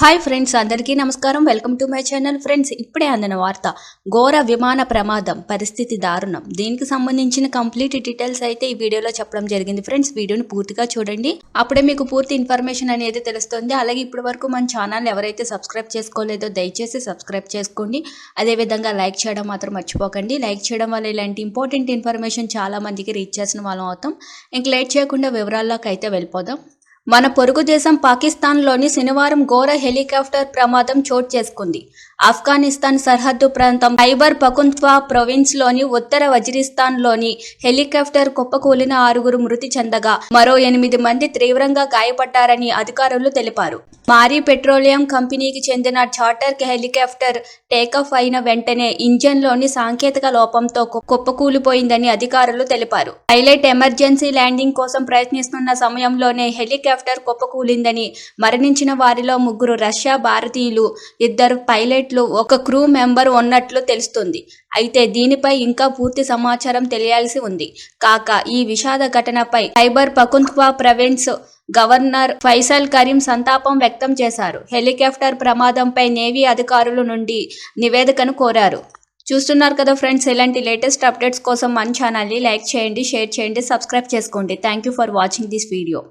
Hi friends అందరికీ నమస్కారం. Welcome to my channel friends ఇప్పుడే అందిన వార్త ఘోర విమాన ప్రమాదం పరిస్థితి దారుణం. దీనికి సంబంధించిన కంప్లీట్ డీటెయిల్స్ అయితే ఈ వీడియోలో చెప్పడం జరిగింది ఫ్రెండ్స్ వీడియోని పూర్తిగా చూడండి. అప్పుడే మీకు పూర్తి ఇన్ఫర్మేషన్ అనేది తెలుస్తుంది. అలాగే ఇప్పటి వరకు మన ఛానల్ ఎవరైతే సబ్స్క్రైబ్ చేసుకోలేదో దయచేసి సబ్స్క్రైబ్ చేసుకోండి. అదేవిధంగా లైక్ చేయడం మాత్రం మర్చిపోకండి. లైక్ చేయడం వల్ల ఇలాంటి ఇంపార్టెంట్ ఇన్ఫర్మేషన్ చాలా మందికి రీచ్ చేసిన వాళ్ళం అవుతాం. ఇంక లేట్ చేయకుండా వివరాల్లోకి అయితే వెళ్ళిపోదాం. మన పొరుగు దేశం పాకిస్తాన్లోని శనివారం ఘోర హెలికాప్టర్ ప్రమాదం చోటు చేసుకుంది. ఆఫ్ఘనిస్తాన్ సరిహద్దు ప్రాంతం ఖైబర్ పకుంత్వా ప్రొవిన్స్లోని ఉత్తర వజిరిస్తాన్లోని హెలికాప్టర్ కుప్పకూలిన ఆరుగురు మృతి చెందగా మరో ఎనిమిది మంది తీవ్రంగా గాయపడ్డారని అధికారులు తెలిపారు. మారీ పెట్రోలియం కంపెనీకి చెందిన చార్టర్ హెలికాప్టర్ టేకాఫ్ అయిన వెంటనే ఇంజన్లోని సాంకేతిక లోపంతో కుప్పకూలిపోయిందని అధికారులు తెలిపారు. పైలట్ ఎమర్జెన్సీ ల్యాండింగ్ కోసం ప్రయత్నిస్తున్న సమయంలోనే హెలికాప్టర్ కుప్పకూలిందని మరణించిన వారిలో ముగ్గురు రష్యా భారతీయులు ఇద్దరు పైలట్లు ఒక క్రూ మెంబర్ ఉన్నట్లు తెలుస్తుంది. అయితే దీనిపై ఇంకా పూర్తి సమాచారం తెలియాల్సి ఉంది. కాక ఈ విషాద ఘటనపై సైబర్ పకుంత్వా ప్రవిన్స్ గవర్నర్ ఫైసల్ కరీం సంతాపం వ్యక్తం చేశారు. హెలికాప్టర్ ప్రమాదంపై నేవీ అధికారుల నుండి నివేదికను కోరారు. చూస్తున్నారు కదా ఫ్రెండ్స్ ఇలాంటి లేటెస్ట్ అప్డేట్స్ కోసం మన ఛానల్ని లైక్ చేయండి షేర్ చేయండి సబ్స్క్రైబ్ చేసుకోండి. Thank you for watching this video.